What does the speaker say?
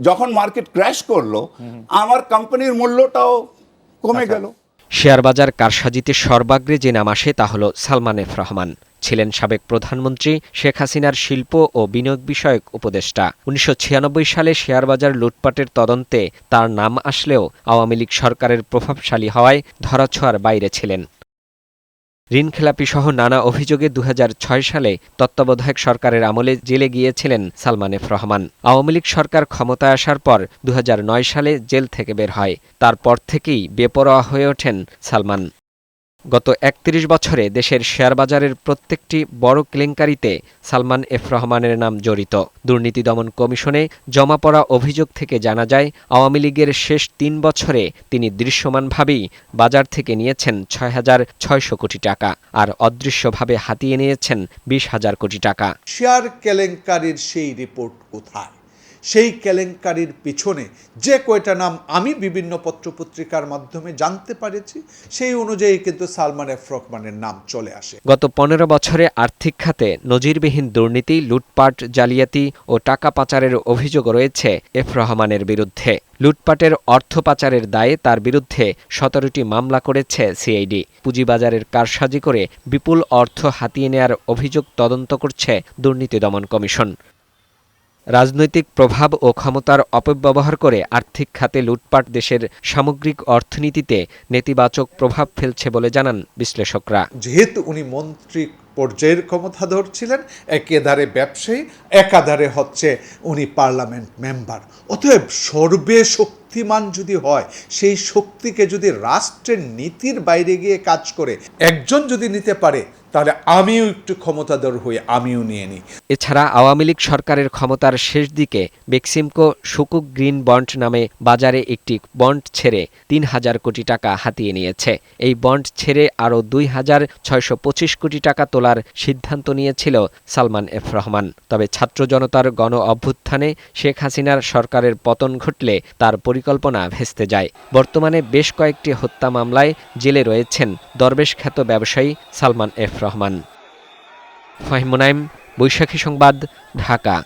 যখন market crash করল আমার কোম্পানির মূল্যটাও কমে গেল। শেয়ার বাজার কারসাজিতে সর্বাগ্রে যে নাম আসে তা হল সালমান এফ রহমান। ছিলেন সাবেক প্রধানমন্ত্রী শেখ হাসিনার শিল্প ও বিনিয়োগ বিষয়ক উপদেষ্টা। উনিশশো ছিয়ানব্বই সালে শেয়ার বাজার লুটপাটের তদন্তে তার নাম আসলেও আওয়ামী লীগ সরকারের প্রভাবশালী হওয়ায় ধরাছোঁয়ার বাইরে ছিলেন। ঋণখেলাপি সহ নানা অভিযোগে দু হাজার ছয় সালে তত্ত্বাবধায়ক সরকারের আমলে জেলে গিয়েছিলেন সালমান এফ রহমান। আওয়ামী লীগ সরকার ক্ষমতায় আসার পর দুহাজার নয় সালে জেল থেকে বের হয়। তারপর থেকেই বেপরোয়া হয়ে ওঠেন সালমান। গত একত্রিশ বছরে দেশের শেয়ার বাজারের প্রত্যেকটি বড় কেলেঙ্কারিতে সালমান এফ রহমানের নাম জড়িত। দুর্নীতি দমন কমিশনে জমা পড়া অভিযোগ থেকে জানা যায়, আওয়ামী লীগের শেষ তিন বছরে তিনি দৃশ্যমানভাবেই বাজার থেকে নিয়েছেন ছয় হাজার ছয়শো কোটি টাকা আর অদৃশ্যভাবে হাতিয়ে নিয়েছেন বিশ হাজার কোটি টাকা। শেয়ার কেলেঙ্কারির সেই রিপোর্ট কোথায়? সেই কেলেঙ্কারির পিছনে যে কয়টা নাম আমি বিভিন্ন পত্রপত্রিকার মাধ্যমে জানতে পারেছি, সেই অনুযায়ী কিন্তু সালমান এফ রহমানের নাম চলে আসে। গত পনেরো বছরে আর্থিক খাতে নজিরবিহীন দুর্নীতি, লুটপাট, জালিয়াতি ও টাকা পাচারের অভিযোগ রয়েছে এফ রহমানের বিরুদ্ধে। লুটপাটের অর্থ পাচারের দায়ে তার বিরুদ্ধে সতেরোটি মামলা করেছে সিআইডি। পুঁজিবাজারের কারসাজি করে বিপুল অর্থ হাতিয়ে নেয়ার অভিযোগ তদন্ত করছে দুর্নীতি দমন কমিশন। রাজনৈতিক প্রভাব ও ক্ষমতার অপব্যবহার করে আর্থিক খাতে লুটপাট দেশের সামগ্রিক অর্থনীতিতে নেতিবাচক প্রভাব ফেলছে বলে জানান বিশ্লেষকরা। যেহেতু উনি মন্ত্রী পর্যায়ের ক্ষমতাধর ছিলেন একেধারে ব্যবসায়ী একাধারে হচ্ছে উনি পার্লামেন্ট মেম্বার। অতএব সর্বে শক্তিমান যদি হয়, সেই শক্তিকে যদি রাষ্ট্রের নীতির বাইরে গিয়ে কাজ করে, একজন যদি নিতে পারে তাহলে আমিও একটু ক্ষমতাধর হয়ে আমিও নিয়ে নিই। এছাড়া আওয়ামী লীগ সরকারের ক্ষমতার শেষ দিকে বেক্সিমকো সুকুক গ্রিন বন্ড নামে বাজারে একটি বন্ড ছেড়ে তিন হাজার কোটি টাকা হাতিয়ে নিয়েছে। এই বন্ড ছেড়ে আরও দুই হাজার ছয়শো পঁচিশ কোটি টাকা তোলার সিদ্ধান্ত নিয়েছিল সালমান এফ রহমান। তবে ছাত্র জনতার গণ অভ্যুত্থানে শেখ হাসিনার সরকারের পতন ঘটলে তার পরিকল্পনা ভেস্তে যায়। বর্তমানে বেশ কয়েকটি হত্যা মামলায় জেলে রয়েছেন দরবেশ খ্যাত ব্যবসায়ী সালমান এফ রহমান। ফাহিম মুনাইম বৈশাখী সংবাদ ঢাকা।